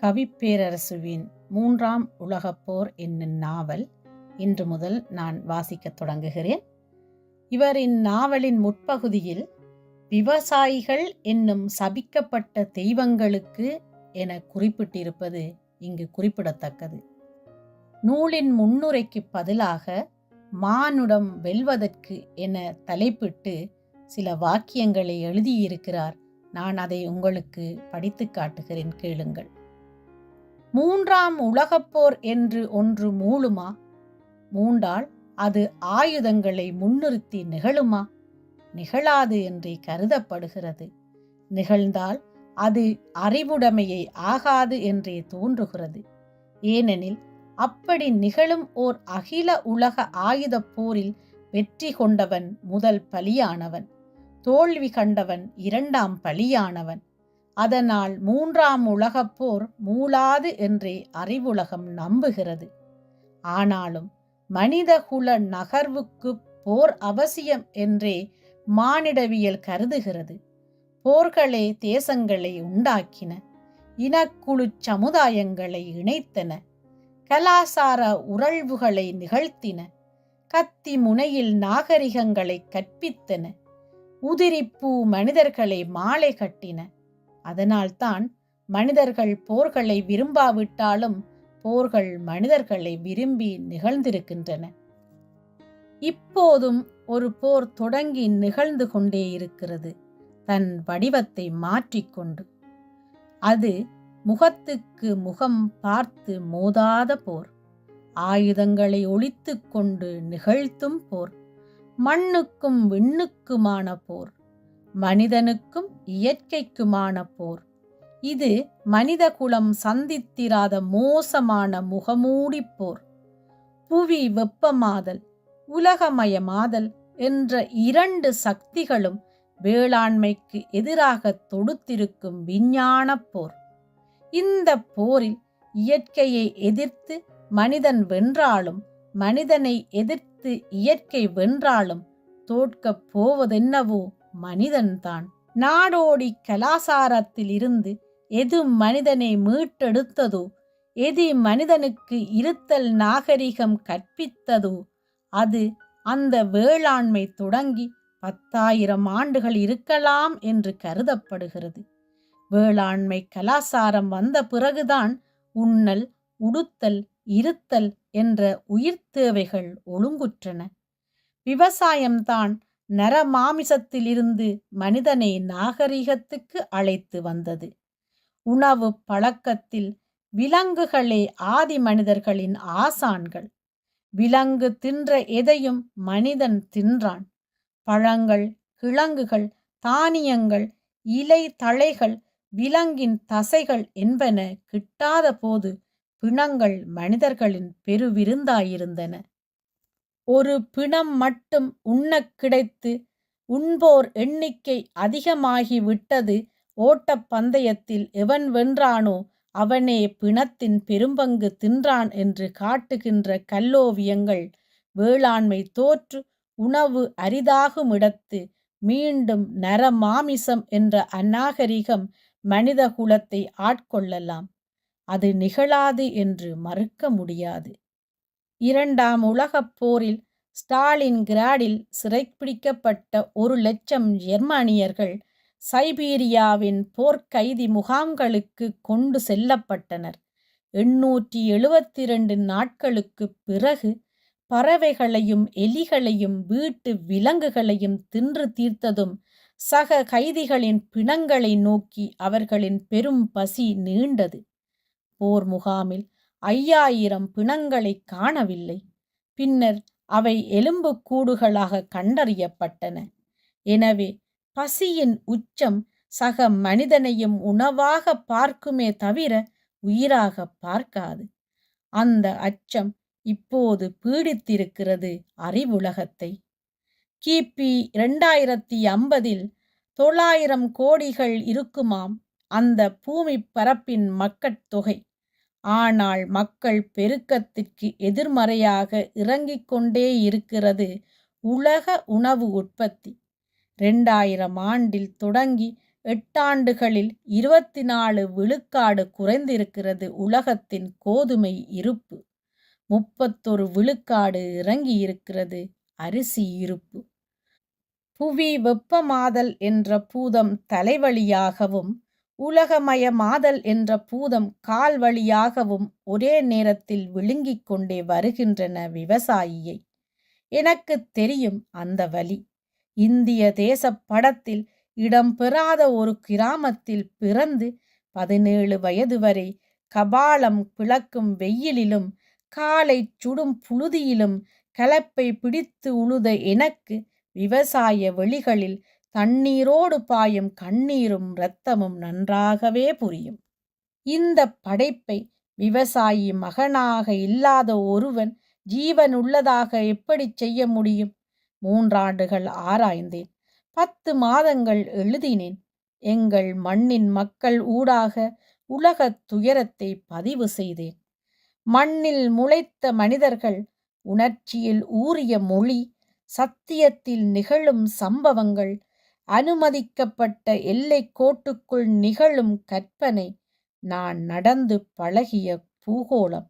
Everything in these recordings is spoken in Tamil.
கவிப்பேரரசுவின் மூன்றாம் உலகப்போர் என்னும் நாவல் இன்று முதல் நான் வாசிக்கத் தொடங்குகிறேன். இவரின் நாவலின் முற்பகுதியில் விவசாயிகள் என்னும் சபிக்கப்பட்ட தெய்வங்களுக்கு என குறிப்பிட்டிருப்பது இங்கு குறிப்பிடத்தக்கது. நூலின் முன்னுரைக்கு பதிலாக மானுடம் வெல்வதற்கு என தலைப்பிட்டு சில வாக்கியங்களை எழுதியிருக்கிறார். நான் அதை உங்களுக்கு படித்து காட்டுகிறேன் கேளுங்கள். மூன்றாம் உலகப்போர் என்று ஒன்று மூளுமா? மூண்டால் அது ஆயுதங்களை முன்னிறுத்தி நிகழுமா? நிகழாது என்றே கருதப்படுகிறது. நிகழ்ந்தால் அது அறிவுடைமையை ஆகாது என்றே தோன்றுகிறது. ஏனெனில் அப்படி நிகழும் ஓர் அகில உலக ஆயுதப் போரில் வெற்றி கொண்டவன் முதல் பலியானவன். தோல்வி கண்டவன் இரண்டாம் பலியானவன். அதனால் மூன்றாம் உலகப் போர் மூளாது என்றே அறிவுலகம் நம்புகிறது. ஆனாலும் மனிதகுல நகர்வுக்கு போர் அவசியம் என்றே மானிடவியல் கருதுகிறது. போர்களே தேசங்களை உண்டாக்கின இனக்குழு சமுதாயங்களை இணைத்தன கலாசார உறழ்வுகளை நிகழ்த்தின கத்தி முனையில் நாகரிகங்களை கற்பித்தன உதிரிப்பூ மனிதர்களை மாலை கட்டின அதனால்தான் மனிதர்கள் போர்களை விரும்பாவிட்டாலும் போர்கள் மனிதர்களை விரும்பி நிகழ்ந்திருக்கின்றன. இப்போதும் ஒரு போர் தொடங்கி நிகழ்ந்து கொண்டே இருக்கிறது. தன் வடிவத்தை மாற்றிக்கொண்டு அது முகத்துக்கு முகம் பார்த்து மோதாத போர். ஆயுதங்களை ஒழித்து கொண்டு நிகழ்த்தும் போர். மண்ணுக்கும் விண்ணுக்குமான போர். மனிதனுக்கும் இயற்கைக்குமான போர். இது மனிதகுலம் சந்தித்திராத மோசமான முகமூடி போர். புவி வெப்பமாதல் உலகமயமாதல் என்ற இரண்டு சக்திகளும் வேளாண்மைக்கு எதிராக தொடுத்திருக்கும் விஞ்ஞான போர். இந்த போரில் இயற்கையை எதிர்த்து மனிதன் வென்றாலும் மனிதனை எதிர்த்து இயற்கை வென்றாலும் தோற்கப் போவதென்னவோ? மனிதன்தான். நாடோடி கலாசாரத்தில் இருந்து எது மனிதனை மீட்டெடுத்ததோ எது மனிதனுக்கு இருத்தல் நாகரிகம் கற்பித்ததோ அது அந்த வேளாண்மை தொடங்கி பத்தாயிரம் ஆண்டுகள் இருக்கலாம் என்று கருதப்படுகிறது. வேளாண்மை கலாசாரம் வந்த பிறகுதான் உண்ணல் உடுத்தல் இருத்தல் என்ற உயிர் தேவைகள் ஒழுங்குற்றன. விவசாயம்தான் நரமாமிசத்திலிருந்து மனிதனை நாகரிகத்துக்கு அழைத்து வந்தது. உணவு பழக்கத்தில் விலங்குகளே ஆதி மனிதர்களின் ஆசான்கள். விலங்கு தின்ற எதையும் மனிதன் தின்றான். பழங்கள் கிழங்குகள் தானியங்கள் இலை தழைகள் விலங்கின் தசைகள் என்பன கிட்டாத போது பிணங்கள் மனிதர்களின் பெருவிருந்தாயிருந்தன. ஒரு பிணம் மட்டும் உண்ணக் கிடைத்து உண்போர் எண்ணிக்கை அதிகமாகி விட்டது ஓட்டப் பந்தயத்தில் எவன் வென்றானோ அவனே பிணத்தின் பெரும்பங்கு தின்றான் என்று காட்டுகின்ற கல்லோவியங்கள் வேளாண்மை தோற்று உணவு அரிதாகுமிடத்து மீண்டும் நரமாமிசம் என்ற அநாகரிகம் மனித குலத்தை ஆட்கொள்ளலாம். அது நிகழாது என்று மறுக்க முடியாது. இரண்டாம் உலகப் போரில் ஸ்டாலின் கிராடில் சிறைப்பிடிக்கப்பட்ட ஒரு லட்சம் ஜெர்மானியர்கள் சைபீரியாவின் போர்க்கைதி முகாம்களுக்கு கொண்டு செல்லப்பட்டனர். எண்ணூற்றி எழுபத்தி இரண்டு நாட்களுக்கு பிறகு பறவைகளையும் எலிகளையும் வீட்டு விலங்குகளையும் தின்று தீர்த்ததும் சக கைதிகளின் பிணங்களை நோக்கி அவர்களின் பெரும் பசி நீண்டது. போர் முகாமில் ஐயாயிரம் பிணங்களை காணவில்லை. பின்னர் அவை எலும்புக்கூடுகளாக கண்டறியப்பட்டன. எனவே பசியின் உச்சம் சக மனிதனையும் உணவாக பார்க்குமே தவிர உயிராக பார்க்காது. அந்த அச்சம் இப்போது பீடித்திருக்கிறது அறிவுலகத்தை. கிபி இரண்டாயிரத்தி ஐம்பதில் தொள்ளாயிரம் கோடிகள் இருக்குமாம். அந்த பூமி பரப்பின் மக்கட்தொகை ஆனால் மக்கள் பெருக்கத்திற்கு எதிர்மறையாக இறங்கிக் கொண்டே இருக்கிறது உலக உணவு உற்பத்தி. ரெண்டாயிரம் ஆண்டில் தொடங்கி எட்டாண்டுகளில் இருபத்தி நாலு விழுக்காடு குறைந்திருக்கிறது உலகத்தின் கோதுமை இருப்பு. முப்பத்தொரு விழுக்காடு இறங்கி இருக்கிறது அரிசி இருப்பு. புவி வெப்பமாதல் என்ற பூதம் தலைவழியாகவும் உலகமயமாதல் என்ற பூதம் கால் வழியாகவும் ஒரே நேரத்தில் விழுங்கிக் கொண்டே வருகின்றன விவசாயியை. எனக்கு தெரியும் அந்த வழி இந்திய தேச படத்தில் இடம்பெறாத ஒரு கிராமத்தில் பிறந்து பதினேழு வயது வரை கபாலம் பிளக்கும் வெயிலிலும் காலை சுடும் புழுதியிலும் கலப்பை பிடித்து உழுத எனக்கு விவசாய வெளிகளில் தண்ணீரோடு பாயும் கண்ணீரும் இரத்தமும் நன்றாகவே புரியும். இந்த படைப்பை விவசாயி மகனாக இல்லாத ஒருவன் ஜீவன் உள்ளதாக எப்படி செய்ய முடியும்? மூன்றாண்டுகள் ஆராய்ந்தேன். பத்து மாதங்கள் எழுதினேன். எங்கள் மண்ணின் மக்கள் ஊடாக உலகத் துயரத்தை பதிவு செய்தேன். மண்ணில் முளைத்த மனிதர்கள் உணர்ச்சியில் ஊறிய மொழி சத்தியத்தில் நிகழும் சம்பவங்கள் அனுமதிக்கப்பட்ட எல்லை கோட்டுக்குள் நிகழும் கற்பனை நான் நடந்து பழகிய பூகோளம்.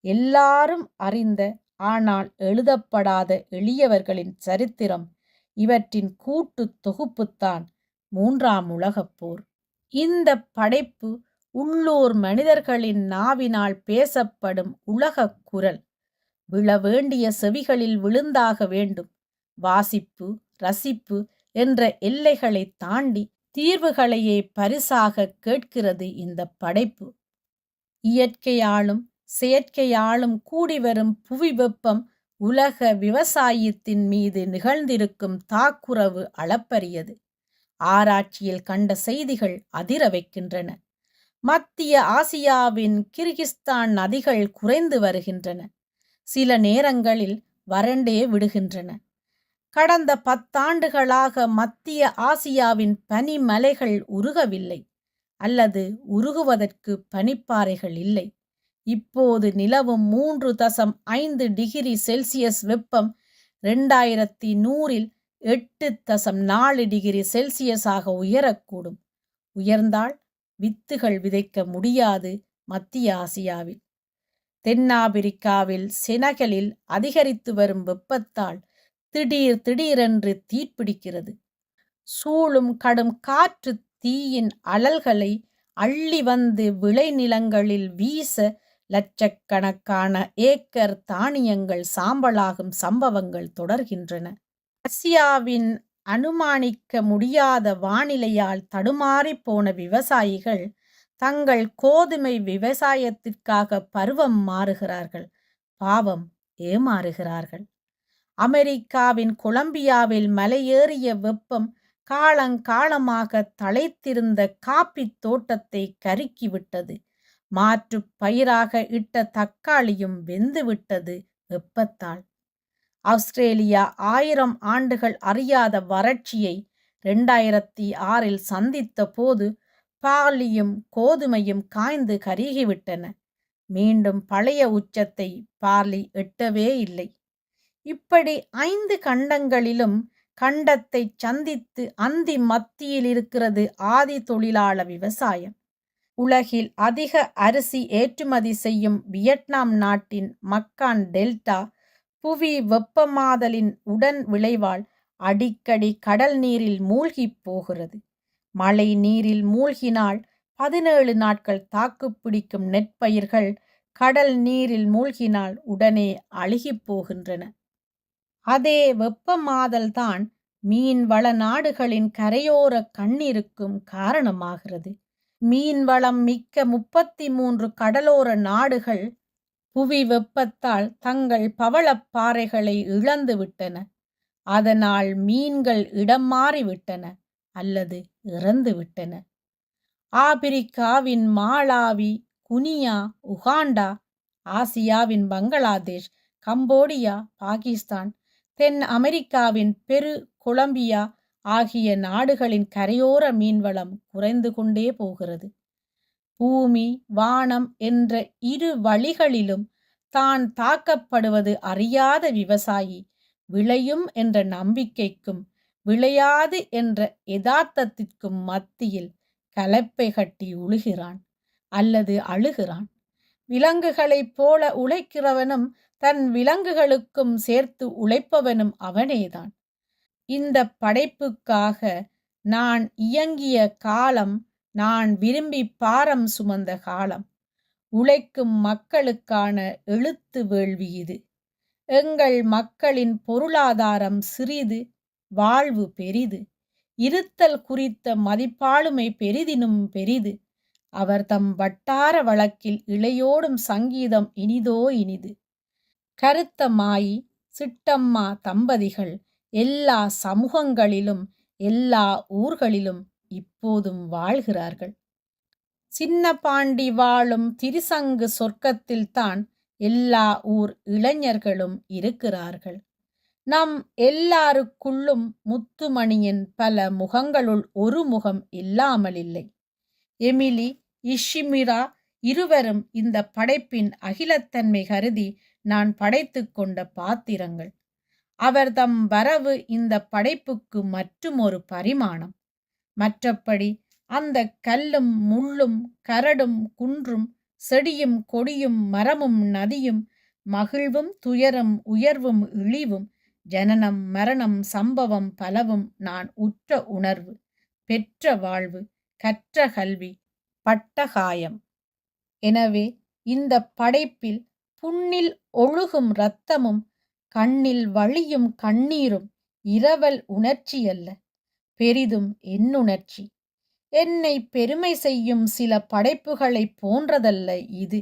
எல்லாரும் அறிந்த ஆனால் எழுதப்படாத எளியவர்களின் சரித்திரம் இவற்றின் கூட்டு தொகுப்புத்தான் மூன்றாம் உலகப் போர். இந்த படைப்பு உள்ளூர் மனிதர்களின் நாவினால் பேசப்படும் உலகக் குரல். விழ வேண்டிய செவிகளில் விழுந்தாக வேண்டும். வாசிப்பு ரசிப்பு என்ற எல்லைகளை தாண்டி தீர்வுகளையே பரிசாக கேட்கிறது இந்த படைப்பு. இயற்கையாலும் செயற்கையாலும் கூடிவரும் புவி வெப்பம் உலக விவசாயத்தின் மீது நிகழ்ந்திருக்கும் தாக்குறவு அளப்பரியது. ஆராய்ச்சியில் கண்ட செய்திகள் அதிர வைக்கின்றன. மத்திய ஆசியாவின் கிர்கிஸ்தான் நதிகள் குறைந்து வருகின்றன. சில நேரங்களில் வறண்டே விடுகின்றன. கடந்த பத்தாண்டுகளாக மத்திய ஆசியாவின் பனிமலைகள் உருகவில்லை அல்லது உருகுவதற்கு பனிப்பாறைகள் இல்லை. இப்போது நிலவும் மூன்று தசம் ஐந்து டிகிரி செல்சியஸ் வெப்பம் ரெண்டாயிரத்தி நூறில் எட்டு தசம் நாலு டிகிரி செல்சியஸாக உயரக்கூடும். உயர்ந்தால் வித்துகள் விதைக்க முடியாது மத்திய ஆசியாவில். தென்னாப்பிரிக்காவில் செனகலில் அதிகரித்து வரும் வெப்பத்தால் திடீர் திடீரென்று தீப்பிடிக்கிறது. சூழும் கடும் காற்று தீயின் அழல்களை அள்ளி வந்து விளைநிலங்களில் வீச லட்சக்கணக்கான ஏக்கர் தானியங்கள் சாம்பலாகும் சம்பவங்கள் தொடர்கின்றன. ரஷ்யாவின் அனுமானிக்க முடியாத வானிலையால் தடுமாறி போன விவசாயிகள் தங்கள் கோதுமை விவசாயத்திற்காக பருவம் மாறுகிறார்கள். பாவம் ஏமாறுகிறார்கள். அமெரிக்காவின் கொலம்பியாவில் மலையேறிய வெப்பம் காலங்காலமாக தழைத்திருந்த காப்பி தோட்டத்தை கருக்கிவிட்டது. மாற்று பயிராக இட்ட தக்காளியும் வெந்துவிட்டது வெப்பத்தால். ஆஸ்திரேலியா ஆயிரம் ஆண்டுகள் அறியாத வறட்சியை ரெண்டாயிரத்தி ஆறில் சந்தித்த போது பாலியும் கோதுமையும் காய்ந்து கருகிவிட்டன. மீண்டும் பழைய உச்சத்தை பார்லி எட்டவே இல்லை. இப்படி ஐந்து கண்டங்களிலும் கண்டத்தை சந்தித்து அந்தி மத்தியில் இருக்கிறது ஆதி தொழிலாள விவசாயம். உலகில் அதிக அரிசி ஏற்றுமதி செய்யும் வியட்நாம் நாட்டின் மக்கான் டெல்டா புவி வெப்பமாதலின் உடன் விளைவால் அடிக்கடி கடல் நீரில் மூழ்கிப் போகிறது. மழை நீரில் மூழ்கினால் பதினேழு நாட்கள் தாக்குப்பிடிக்கும் நெற்பயிர்கள் கடல் நீரில் மூழ்கினால் உடனே அழுகிப் போகின்றன. அதே வெப்பமாதல்தான் மீன்வள நாடுகளின் கரையோர கண்ணீருக்கும் காரணமாகிறது. மீன்வளம் மிக்க முப்பத்தி மூன்று கடலோர நாடுகள் புவி வெப்பத்தால் தங்கள் பவளப்பாறைகளை இழந்து விட்டன. அதனால் மீன்கள் இடம் மாறிவிட்டன அல்லது இறந்து விட்டன. ஆப்பிரிக்காவின் மாலாவி குனியா உகாண்டா ஆசியாவின் பங்களாதேஷ் கம்போடியா பாகிஸ்தான் தென் அமெரிக்காவின் பெரு கொலம்பியா ஆகிய நாடுகளின் கரையோர மீன்வளம் குறைந்து கொண்டே போகிறது. பூமி வானம் என்ற இரு வழிகளிலும் தான் தாக்கப்படுவது அறியாத விவசாயி விளையும் என்ற நம்பிக்கைக்கும் விளையாது என்ற யதார்த்தத்திற்கும் மத்தியில் கலப்பை கட்டி உழுகிறான் அல்லது அழுகிறான். விலங்குகளைப் போல உழைக்கிறவனும் தன் விலங்குகளுக்கும் சேர்த்து உழைப்பவனும் அவனேதான். இந்த படைப்புக்காக நான் இயங்கிய காலம் நான் விரும்பி பாரம் சுமந்த காலம். உழைக்கும் மக்களுக்கான எழுத்து வேள்வி இது. எங்கள் மக்களின் பொருளாதாரம் சிறிது வாழ்வு பெரிது. இருத்தல் குறித்த மதிப்பாளுமை பெரிதினும் பெரிது. அவர் தம் வட்டார வழக்கில் இளையோடும் சங்கீதம் இனிதோ இனிது. கருத்த மாயி சிட்டம்மா தம்பதிகள் எல்லா சமூகங்களிலும் எல்லா ஊர்களிலும் இப்போதும் வாழ்கிறார்கள். சின்ன பாண்டி வாழும் திரிசங்கு சொர்க்கத்தில்தான் எல்லா ஊர் இளைஞர்களும் இருக்கிறார்கள். நம் எல்லாருக்குள்ளும் முத்துமணியின் பல முகங்களுள் ஒரு முகம் இல்லாமலில்லை எமிலி இஷிமிரா இருவரும் இந்த படைப்பின் அகிலத்தன்மை கருதி நான் படைத்து கொண்ட பாத்திரங்கள். அவர் தம் வரவு இந்த படைப்புக்கு மற்றும் ஒரு பரிமாணம். மற்றபடி அந்த கல்லும் முள்ளும் கரடும் குன்றும் செடியும் கொடியும் மரமும் நதியும் மகிழ்வும் துயரும் உயர்வும் இழிவும் ஜனனம் மரணம் சம்பவம் பலவும் நான் உற்ற உணர்வு பெற்ற வாழ்வு கற்ற கல்வி பட்டகாயம். எனவே இந்த படைப்பில் புண்ணில் ஒழுகும் இரத்தமும் கண்ணில் வழியும் கண்ணீரும் இரவல் உணர்ச்சியல்ல பெரிதும் என்னுணர்ச்சி. என்னை பெருமை செய்யும் சில படைப்புகளைப் போன்றதல்ல இது.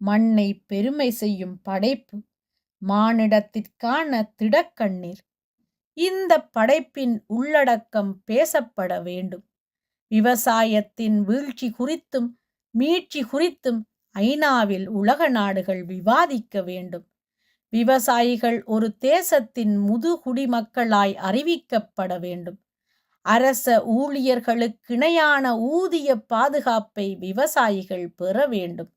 மண்ணை பெருமை செய்யும் படைப்பு மானிடத்திற்கான திடக்கண்ணீர் இந்த படைப்பின் உள்ளடக்கம் பேசப்பட வேண்டும். விவசாயத்தின் வீழ்ச்சி குறித்தும் மீட்சி குறித்தும் ஐநாவில் உலக நாடுகள் விவாதிக்க வேண்டும். விவசாயிகள் ஒரு தேசத்தின் முதுகுடிமக்களாய் அறிவிக்கப்பட வேண்டும். அரச ஊழியர்களுக்கிணையான ஊதிய பாதுகாப்பை விவசாயிகள் பெற வேண்டும்.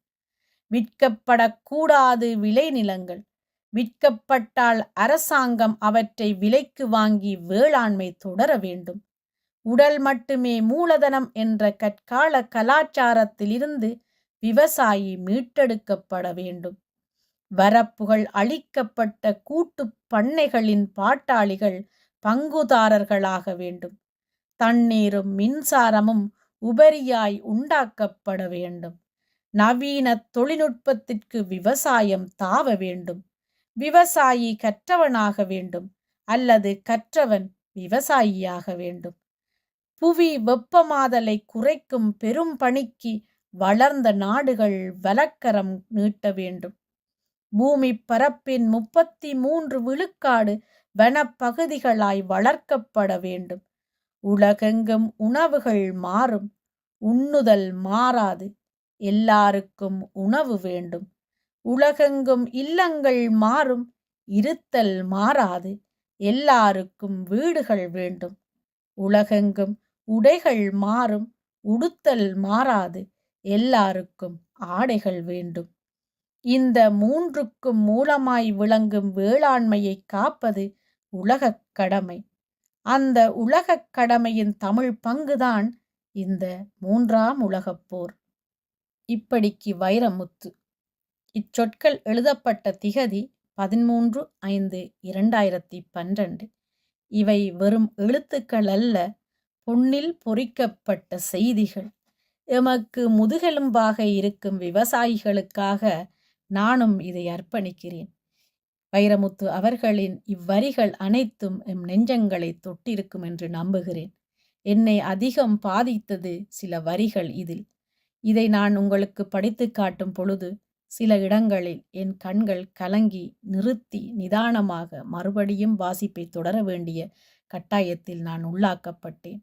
விற்கப்படக்கூடாது விளைநிலங்கள். விற்கப்பட்டால் அரசாங்கம் அவற்றை விலைக்கு வாங்கி வேளாண்மை தொடர வேண்டும். உடல் மட்டுமே மூலதனம் என்ற கற்கால கலாச்சாரத்திலிருந்து விவசாயி மீட்டெடுக்கப்பட வேண்டும். வரப்புகள் அழிக்கப்பட்ட கூட்டு பண்ணைகளின் பாட்டாளிகள் பங்குதாரர்களாக வேண்டும். தண்ணீரும் மின்சாரமும் உபரியாய் உண்டாக்கப்பட வேண்டும். நவீன தொழில்நுட்பத்திற்கு விவசாயம் தாவ வேண்டும். விவசாயி கற்றவனாக வேண்டும் அல்லது கற்றவன் விவசாயியாக வேண்டும். புவி வெப்பமாதலை குறைக்கும் பெரும் பணிக்கு வளர்ந்த நாடுகள் வலக்கரம் நீட்ட வேண்டும். பூமி பரப்பின் முப்பத்தி மூன்று விழுக்காடு வனப்பகுதிகளாய் வளர்க்கப்பட வேண்டும். உலகெங்கும் உணவுகள் மாறும். உண்ணுதல் மாறாது. எல்லாருக்கும் உணவு வேண்டும். உலகெங்கும் இல்லங்கள் மாறும். இருத்தல் மாறாது. எல்லாருக்கும் வீடுகள் வேண்டும். உலகெங்கும் உடைகள் மாறும். உடுத்தல் மாறாது. எல்லாருக்கும் ஆடைகள் வேண்டும். இந்த மூன்றுக்கும் மூலமாய் விளங்கும் வேளாண்மையை காப்பது உலகக் கடமை. அந்த உலகக் கடமையின் தமிழ் பங்குதான் இந்த மூன்றாம் உலகப் போர். இப்படிக்கு வைரமுத்து. இச்சொற்கள் எழுதப்பட்ட திகதி பதிமூன்று ஐந்து இரண்டாயிரத்தி பன்னிரண்டு. இவை வெறும் எழுத்துக்கள் அல்ல பொன்னில் பொறிக்கப்பட்ட செய்திகள். எமக்கு முதுகெலும்பாக இருக்கும் விவசாயிகளுக்காக நானும் இதை அர்ப்பணிக்கிறேன். வைரமுத்து அவர்களின் இவ்வரிகள் அனைத்தும் எம் நெஞ்சங்களை தொட்டிருக்கும் என்று நம்புகிறேன். என்னை அதிகம் பாதித்தது சில வரிகள் இதில். இதை நான் உங்களுக்கு படித்து காட்டும் பொழுது சில இடங்களில் என் கண்கள் கலங்கி நிறுத்தி நிதானமாக மறுபடியும் வாசிப்பை தொடர வேண்டிய கட்டாயத்தில் நான் உள்ளாக்கப்பட்டேன்.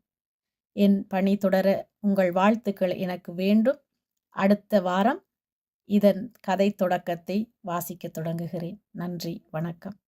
என் பணி தொடர உங்கள் வாழ்த்துக்கள் எனக்கு வேண்டும். அடுத்த வாரம் இதன் கதை தொடக்கத்தை வாசிக்க தொடங்குகிறேன். நன்றி. வணக்கம்.